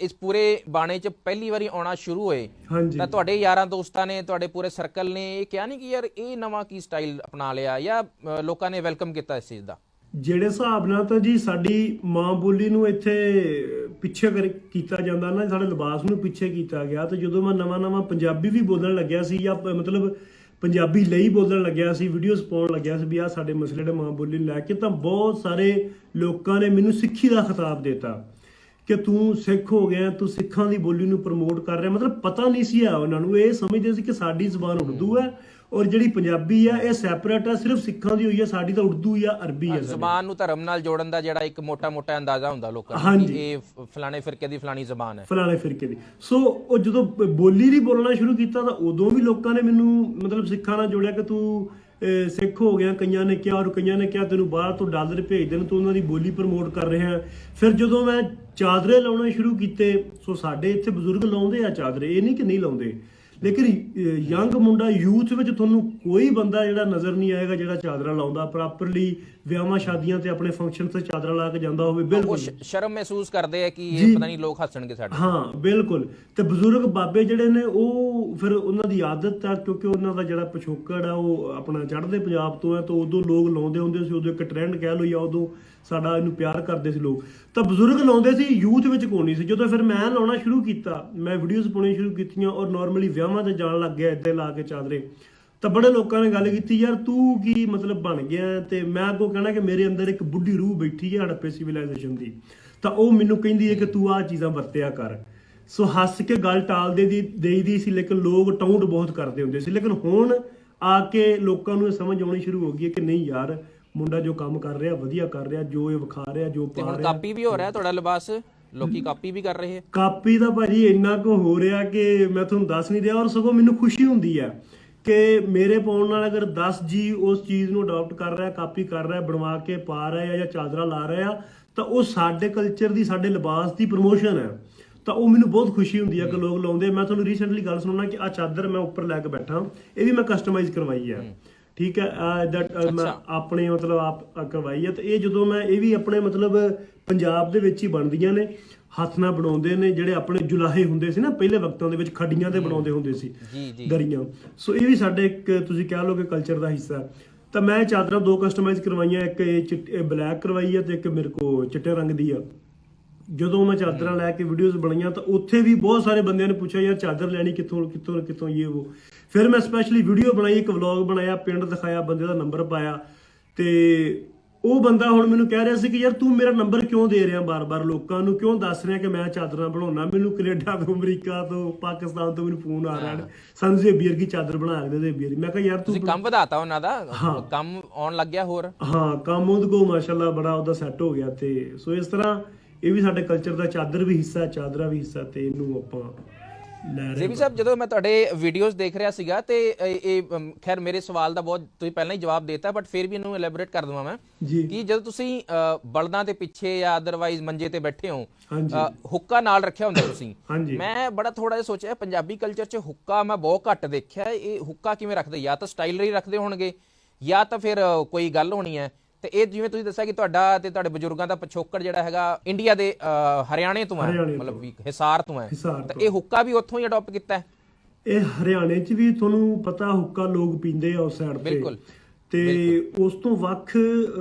S1: ਇਸ ਪੂਰੇ ਬਾਣੇ 'ਚ ਪਹਿਲੀ ਵਾਰੀ ਆਉਣਾ ਸ਼ੁਰੂ ਹੋਏ ਤਾਂ ਤੁਹਾਡੇ ਯਾਰਾਂ ਦੋਸਤਾਂ ਨੇ ਤੁਹਾਡੇ ਪੂਰੇ ਸਰਕਲ ਨੇ ਇਹ ਕਿਹਾ ਨਹੀਂ ਕਿ ਯਾਰ ਇਹ ਨਵਾਂ ਕੀ ਸਟਾਈਲ ਅਪਣਾ ਲਿਆ ਜਾਂ ਲੋਕਾਂ ਨੇ ਵੈਲਕਮ ਕੀਤਾ ਇਸ ਚੀਜ਼ ਦਾ?
S2: ਜਿਹੜੇ ਹਿਸਾਬ ਨਾਲ ਤਾਂ ਜੀ ਸਾਡੀ ਮਾਂ ਬੋਲੀ ਨੂੰ ਇੱਥੇ ਪਿੱਛੇ ਕਰ ਕੀਤਾ ਜਾਂਦਾ ਨਾ ਸਾਡੇ ਲਿਬਾਸ ਨੂੰ ਪਿੱਛੇ ਕੀਤਾ ਗਿਆ ਤੇ ਜਦੋਂ ਮੈਂ ਨਵਾਂ ਨਵਾਂ ਪੰਜਾਬੀ ਵੀ ਬੋਲਣ ਲੱਗਿਆ ਸੀ ਜਾਂ ਮਤਲਬ ਪੰਜਾਬੀ ਲਈ ਬੋਲਣ ਲੱਗਿਆ ਸੀ ਵੀਡੀਓਜ਼ ਪਾਉਣ ਲੱਗਿਆ ਸੀ ਵੀ ਆ ਸਾਡੇ ਮਸਲੇ ਜਿਹੜੇ ਮਾਂ ਬੋਲੀ ਨੂੰ ਲੈ ਕੇ, ਤਾਂ ਬਹੁਤ ਸਾਰੇ ਲੋਕਾਂ ਨੇ ਮੈਨੂੰ ਸਿੱਖੀ ਦਾ ਖਿਤਾਬ ਦਿੱਤਾ ਕਿ ਤੂੰ ਸਿੱਖ ਹੋ ਗਿਆ, ਤੂੰ ਸਿੱਖਾਂ ਦੀ ਬੋਲੀ ਨੂੰ ਪ੍ਰਮੋਟ ਕਰ ਰਿਹਾ। ਮਤਲਬ ਪਤਾ ਨਹੀਂ ਸੀ ਆ ਉਹਨਾਂ ਨੂੰ, ਇਹ ਸਮਝਦੇ ਸੀ ਕਿ ਸਾਡੀ ਜ਼ੁਬਾਨ ਉਰਦੂ ਹੈ ਔਰ ਜਿਹੜੀ ਪੰਜਾਬੀ ਆ ਇਹ ਸੈਪਰੇਟ ਆ ਸਿਰਫ ਸਿੱਖਾਂ ਦੀ ਹੋਈ ਹੈ ਸਾਡੀ ਤਾਂ ਉਰਦੂ ਜਾਂ ਅਰਬੀ ਹੈ
S1: ਜ਼ਬਾਨ ਨੂੰ ਧਰਮ ਨਾਲ ਜੋੜਨ ਦਾ ਜਿਹੜਾ ਇੱਕ ਮੋਟਾ-ਮੋਟਾ ਅੰਦਾਜ਼ਾ ਹੁੰਦਾ ਲੋਕਾਂ ਨੂੰ ਇਹ ਫਲਾਣੇ ਫਿਰਕੇ ਦੀ ਫਲਾਣੀ ਜ਼ਬਾਨ ਹੈ।
S2: ਫਲਾਣੇ ਫਿਰਕੇ ਦੀ। ਸੋ ਉਹ ਜਦੋਂ ਬੋਲੀ ਦੀ ਬੋਲਣਾ ਸ਼ੁਰੂ ਕੀਤਾ ਤਾਂ ਉਦੋਂ ਵੀ ਲੋਕਾਂ ਨੇ ਮੈਨੂੰ ਮਤਲਬ ਸਿੱਖਾਂ ਨਾਲ ਜੋੜਿਆ ਕਿ ਤੂੰ ਸਿੱਖ ਹੋ ਗਿਆ ਕਈਆਂ ਨੇ ਕਿਹਾ ਔਰ ਕਈਆਂ ਨੇ ਕਿਹਾ ਤੈਨੂੰ ਬਾਹਰ ਤੋਂ ਡਾਲਰ ਭੇਜ ਦੇਣ ਤੂੰ ਉਹਨਾਂ ਦੀ ਬੋਲੀ ਪ੍ਰਮੋਟ ਕਰ ਰਿਹਾ। ਫਿਰ ਜਦੋਂ ਮੈਂ ਚਾਦਰੇ ਲਾਉਣੇ ਸ਼ੁਰੂ ਕੀਤੇ ਸੋ ਸਾਡੇ ਇੱਥੇ ਬਜ਼ੁਰਗ ਲਾਉਂਦੇ ਆ ਚਾਦਰੇ ਇਹ ਨਹੀਂ ਕਿ ਨਹੀਂ ਲਾਉਂਦੇ। ਲੇਕਿਨ ਯੰਗ ਮੁੰਡਾ ਯੂਥ ਵਿੱਚ ਤੁਹਾਨੂੰ ਕੋਈ ਬੰਦਾ ਜਿਹੜਾ ਨਜ਼ਰ ਨਹੀਂ ਆਏਗਾ ਜਿਹੜਾ ਚਾਦਰਾ ਲਾਉਂਦਾ ਪ੍ਰੋਪਰਲੀ ਵਿਆਹਾਂ ਸ਼ਾਦੀਆਂ ਤੇ ਆਪਣੇ ਫੰਕਸ਼ਨ ਤੇ ਚਾਦਰਾ ਲਾ ਕੇ ਜਾਂਦਾ ਹੋਵੇ ਬਿਲਕੁਲ।
S1: ਸ਼ਰਮ ਮਹਿਸੂਸ ਕਰਦੇ ਆ ਕਿ। ਇਹ ਪਤਾ ਨਹੀਂ ਲੋਕ ਹੱਸਣਗੇ ਸਾਡੇ
S2: ਹਾਂ ਬਿਲਕੁਲ। ਤੇ ਬਜ਼ੁਰਗ ਬਾਬੇ ਜਿਹੜੇ ਨੇ ਉਹ ਫਿਰ ਉਹਨਾਂ ਦੀ ਆਦਤ ਆ ਕਿਉਂਕਿ ਉਹਨਾਂ ਦਾ ਜਿਹੜਾ ਪਿਛੋਕੜ ਆ ਉਹ ਆਪਣਾ ਚੜ੍ਹਦੇ ਪੰਜਾਬ ਤੋਂ ਹੈ ਤਾਂ ਉਦੋਂ ਲੋਕ ਲਾਉਂਦੇ ਹੁੰਦੇ ਸੀ ਉਦੋਂ ਇੱਕ ਟ੍ਰੈਂਡ ਕਹਿ ਲਓ ਜਾਂ ਉਦੋਂ ਸਾਡਾ ਇਹਨੂੰ ਪਿਆਰ ਕਰਦੇ ਸੀ ਲੋਕ। ਤਾਂ ਬਜ਼ੁਰਗ ਲਾਉਂਦੇ ਸੀ, ਯੂਥ ਵਿੱਚ ਕੋਈ ਨਹੀਂ ਸੀ। ਜਦੋਂ ਫਿਰ ਮੈਂ ਲਾਉਣਾ ਸ਼ੁਰੂ ਕੀਤਾ, ਮੈਂ ਵੀਡੀਓਜ਼ ਪਾਉਣੀ ਸ਼ੁਰੂ ਕੀਤੀਆਂ ਔਰ ਨਾਰਮਲੀ ਵਿਆਹਾਂ ਤੇ ਜਾਣ ਲੱਗ ਗਿਆ ਇੱਦਾਂ ਲਾ ਕੇ ਚਾਦਰੇ। ਤਾਂ ਬੜੇ ਲੋਕਾਂ ਨੇ ਗੱਲ ਕੀਤੀ, ਯਾਰ ਤੂੰ ਕੀ ਮਤਲਬ ਬਣ ਗਿਆ ਹੈ? ਤੇ ਮੈਂ ਅੱਗੋਂ ਕਹਿਣਾ ਕਿ ਮੇਰੇ ਅੰਦਰ ਇੱਕ ਬੁੱਢੀ ਰੂਹ ਬੈਠੀ ਹੈ ਹੜੱਪੇ ਸਿਵਲਾਈਜੇਸ਼ਨ ਦੀ। ਤਾਂ ਉਹ ਮੈਨੂੰ ਕਹਿੰਦੀ ਹੈ ਕਿ ਤੂੰ ਆਹ ਚੀਜ਼ਾਂ ਵਰਤਿਆ ਕਰ। ਸੋ ਹੱਸ ਕੇ ਗੱਲ ਟਾਲਦੇ ਦੀ ਦੇਈਦੀ ਸੀ, ਲੇਕਿਨ ਲੋਕ ਟਾਉਂਟ ਬਹੁਤ ਕਰਦੇ ਹੁੰਦੇ ਸੀ। ਲੇਕਿਨ ਹੁਣ ਆ ਕੇ ਲੋਕਾਂ ਨੂੰ ਇਹ ਸਮਝ ਆਉਣੀ ਸ਼ੁਰੂ ਹੋ ਗਈ ਹੈ ਕਿ ਨਹੀਂ ਯਾਰ ਮੁੰਡਾ ਜੋ ਕੰਮ ਕਰ ਰਿਹਾ ਵਧੀਆ ਕਰ ਰਿਹਾ ਜੋ ਇਹ ਵਿਖਾ ਰਿਹਾ ਜੋ
S1: ਤੇ
S2: ਪਾ
S1: ਹੁਣ
S2: ਰਿਹਾ।
S1: ਕਾਪੀ ਵੀ ਹੋ ਰਿਹਾ ਤੁਹਾਡਾ ਲਿਬਾਸ? ਲੋਕੀ ਕਾਪੀ ਵੀ ਕਰ ਰਹੇ ਆ।
S2: ਕਾਪੀ ਦਾ ਭਾਜੀ ਇੰਨਾ ਕੁ ਹੋ ਰਿਹਾ ਕਿ ਮੈਂ ਤੁਹਾਨੂੰ ਦੱਸ ਨਹੀਂ ਰਿਹਾ ਔਰ ਸਗੋਂ ਮੈਨੂੰ ਖੁਸ਼ੀ ਹੁੰਦੀ ਹੈ ਕਿ ਮੇਰੇ ਪਾਉਣ ਨਾਲ ਅਗਰ 10 ਜੀ ਉਸ ਚੀਜ਼ ਨੂੰ ਅਡਾਪਟ ਕਰ ਰਿਹਾ ਕਾਪੀ ਕਰ ਰਿਹਾ ਬਣਵਾ ਕੇ ਪਾ ਰਿਹਾ ਜਾਂ ਚਾਦਰਾ ਲਾ ਰਿਹਾ ਤਾਂ ਉਹ ਸਾਡੇ ਕਲਚਰ ਦੀ ਸਾਡੇ ਲਿਬਾਸ ਦੀ ਪ੍ਰੋਮੋਸ਼ਨ ਹੈ। ਤਾਂ ਉਹ ਮੈਨੂੰ ਬਹੁਤ ਖੁਸ਼ੀ ਹੁੰਦੀ ਹੈ ਕਿ ਲੋਕ ਲਾਉਂਦੇ ਮੈਂ ਤੁਹਾਨੂੰ ਰੀਸੈਂਟਲੀ ਗੱਲ ਸੁਣਾਉਣਾ ਕਿ ਆ ਚਾਦਰ ਮੈਂ ਉੱਪਰ ਲੈ ਕੇ ਬੈਠਾ। ਇਹ ਵੀ ਮੈਂ ਕਸਟਮਾਈਜ਼ ਕਰਵਾਈ ਹੈ। ਠੀਕ ਹੈ
S1: ਅੱਛਾ।
S2: ਆਪਣੇ ਮਤਲਬ ਆਪ ਕਰਵਾਈ ਹੈ ਤੇ ਇਹ ਜਦੋਂ ਮੈਂ ਇਹ ਵੀ ਆਪਣੇ ਮਤਲਬ ਪੰਜਾਬ ਦੇ ਵਿੱਚ ਹੀ ਬਣਦੀਆਂ ਨੇ ਹੱਥ ਨਾਲ ਬਣਾਉਂਦੇ ਨੇ ਜਿਹੜੇ ਆਪਣੇ ਜੁਲਾਹੇ ਹੁੰਦੇ ਸੀ ਨਾ ਪਹਿਲੇ ਵਕਤਾਂ ਦੇ ਵਿੱਚ ਖੱਡੀਆਂ ਤੇ ਬਣਾਉਂਦੇ ਹੁੰਦੇ ਸੀ ਦਰੀਆਂ ਸੋ ਇਹ ਵੀ ਸਾਡੇ ਇੱਕ ਤੁਸੀਂ ਕਹਿ ਲਓ ਕਿ ਕਲਚਰ ਦਾ ਹਿੱਸਾ। ਤਾਂ ਮੈਂ ਚਾਦਰਾਂ ਦੋ ਕਸਟਮਾਈਜ਼ ਕਰਵਾਈਆਂ ਇੱਕ ਇਹ ਬਲੈਕ ਕਰਵਾਈ ਹੈ ਤੇ ਇੱਕ ਮੇਰੇ ਕੋ ਚਿੱਟੇ ਰੰਗ ਦੀ ਆ। ਜਦੋਂ ਮੈਂ ਚਾਦਰਾਂ ਲੈ ਕੇ ਵੀਡੀਓਜ਼ ਬਣਾਈਆਂ ਤਾਂ ਉੱਥੇ ਵੀ ਬਹੁਤ ਸਾਰੇ ਬੰਦਿਆਂ ਨੇ ਪੁੱਛਿਆ ਯਾਰ ਚਾਦਰ ਲੈਣੀ ਕਿੱਥੋਂ ਕਿੱਥੋਂ ਕਿੱਥੋਂ ਇਹ ਉਹ? ਫਿਰ ਮੈਂ ਸਪੈਸ਼ਲੀ ਵੀਡੀਓ ਬਣਾਈ ਇੱਕ ਵਲੌਗ ਬਣਾਇਆ ਪਿੰਡ ਦਿਖਾਇਆ ਬੰਦੇ ਦਾ ਨੰਬਰ ਪਾਇਆ ਤੇ ਉਹ ਬੰਦਾ ਹੁਣ ਮੈਨੂੰ ਕਹਿ ਰਿਹਾ ਸੀ ਕਿ ਯਾਰ ਤੂੰ ਮੇਰਾ ਨੰਬਰ ਕਿਉਂ ਦੇ ਰਿਹਾ ਬਾਰ-ਬਾਰ ਲੋਕਾਂ ਨੂੰ? ਕਿਉਂ ਦੱਸ ਰਿਹਾ ਕਿ ਮੈਂ ਚਾਦਰਾਂ ਬਣਾਉਣਾ? ਮੈਨੂੰ ਕੈਨੇਡਾ ਤੋਂ ਅਮਰੀਕਾ ਤੋਂ ਪਾਕਿਸਤਾਨ ਤੋਂ ਮੈਨੂੰ ਫੋਨ ਆ ਰਹੇ। ਨੇ ਸਾਨੂੰ ਜ਼ੇਬੀਅਰ ਦੀ ਚਾਦਰ ਬਣਾ ਕੇ ਦੇ ਜ਼ੇਬੀਅਰ ਮੈਂ ਕਿਹਾ ਯਾਰ ਤੂੰ
S1: ਤੁਸੀਂ ਕੰਮ ਵਧਾਤਾ ਉਹਨਾਂ ਦਾ? ਕੰਮ ਆਉਣ ਲੱਗ ਗਿਆ ਹੋਰ?
S2: ਹਾਂ ਕੰਮ ਉਹਦੇ ਕੋ ਮਾਸ਼ਾਅੱਲਾ ਬੜਾ ਉਹਦਾ ਸੈੱਟ ਹੋ ਗਿਆ ਤੇ ਸੋ ਇਸ ਤਰ੍ਹਾਂ ਇਹ ਵੀ ਸਾਡੇ ਕਲਚਰ ਦਾ ਚਾਦਰ ਵੀ ਹਿੱਸਾ ਚਾਦਰਾ ਵੀ ਹਿੱਸਾ ਤੇ ਇਹਨੂੰ ਆਪਾਂ
S1: ਜ਼ੇਬੀ ਸਾਹਿਬ ਜਦੋਂ ਮੈਂ ਤੁਹਾਡੇ ਵੀਡੀਓਜ਼ ਦੇਖ ਰਿਹਾ ਸੀਗਾ ਤੇ ਇਹ ਖੈਰ ਮੇਰੇ ਸਵਾਲ ਦਾ ਬਹੁਤ ਤੁਸੀਂ ਪਹਿਲਾਂ ਹੀ ਜਵਾਬ ਦੇਤਾ ਬਟ ਫਿਰ ਵੀ ਇਹਨੂੰ ਐਲੈਬੋਰੇਟ ਕਰ ਦਵਾਂ ਮੈਂ ਕਿ ਜਦੋਂ ਤੁਸੀਂ ਬਲਦਾਂ ਦੇ ਪਿੱਛੇ ਜਾਂ ਅਦਰਵਾਈਜ਼ ਮੰਜੇ ਤੇ ਬੈਠੇ ਹੋ ਹੁੱਕਾ ਨਾਲ ਰੱਖਿਆ ਹੁੰਦਾ ਤੁਸੀਂ। ਮੈਂ ਬੜਾ ਥੋੜਾ ਜਿਹਾ ਸੋਚਿਆ ਪੰਜਾਬੀ ਕਲਚਰ 'ਚ ਹੁੱਕਾ ਮੈਂ ਬਹੁਤ ਘੱਟ ਦੇਖਿਆ ਇਹ ਹੁੱਕਾ ਕਿਵੇਂ ਰੱਖਦੇ? ਜਾਂ ਤਾਂ ਸਟਾਈਲਰੀ ਰੱਖਦੇ ਹੋਣਗੇ ਜਾਂ ਤਾਂ ਫਿਰ ਕੋਈ ਗੱਲ ਹੋਣੀ ਹੈ। ਤੇ ਇਹ ਜਿਵੇਂ ਤੁਸੀਂ ਦੱਸਿਆ ਕਿ ਤੁਹਾਡਾ ਤੇ ਤੁਹਾਡੇ ਬਜ਼ੁਰਗਾਂ ਦਾ ਪਿਛੋਕੜ ਜਿਹੜਾ ਹੈਗਾ ਇੰਡੀਆ ਦੇ ਹਰਿਆਣੇ ਤੋਂ ਹੈ ਮਤਲਬ ਵੀ ਹਿਸਾਰ ਤੋਂ ਹੈ। ਤਾਂ ਇਹ ਹੁੱਕਾ ਵੀ ਉੱਥੋਂ ਹੀ ਅਡਾਪਟ ਕੀਤਾ ਹੈ?
S2: ਇਹ ਹਰਿਆਣੇ 'ਚ ਵੀ ਤੁਹਾਨੂੰ ਪਤਾ ਹੁੱਕਾ ਲੋਕ ਪੀਂਦੇ ਆ ਉਸ ਸਾਈਡ ਤੇ।
S1: ਬਿਲਕੁਲ।
S2: ਤੇ ਉਸ ਤੋਂ ਵੱਖ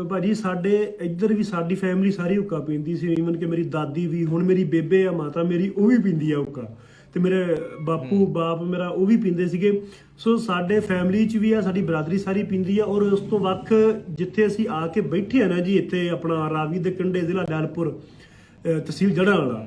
S2: ਭਾਜੀ ਸਾਡੇ ਇੱਧਰ ਵੀ ਸਾਡੀ ਫੈਮਿਲੀ ਸਾਰੀ ਹੁੱਕਾ ਪੀਂਦੀ ਸੀ। ਈਵਨ ਕਿ ਮੇਰੀ ਦਾਦੀ ਵੀ ਹੁਣ ਮੇਰੀ ਬੇਬੇ ਆ ਮਾਤਾ ਮੇਰੀ ਉਹ ਵੀ ਪੀਂਦੀ ਆ ਹੁੱਕਾ। ਤੇ ਮੇਰੇ ਬਾਪੂ ਬਾਪ ਮੇਰਾ ਉਹ ਵੀ ਪੀਂਦੇ ਸੀਗੇ। ਸੋ ਸਾਡੇ ਫੈਮਿਲੀ 'ਚ ਵੀ ਆ ਸਾਡੀ ਬਰਾਦਰੀ ਸਾਰੀ ਪੀਂਦੀ ਆ ਔਰ ਉਸ ਤੋਂ ਵੱਖ ਜਿੱਥੇ ਅਸੀਂ ਆ ਕੇ ਬੈਠੇ ਆ ਨਾ ਜੀ ਇੱਥੇ ਆਪਣਾ ਰਾਵੀ ਦੇ ਕੰਢੇ ਜ਼ਿਲ੍ਹਾ ਡਾਲਪੁਰ ਅ, ਤਹਿਸੀਲ ਜੜਾ ਵਾਲਾ।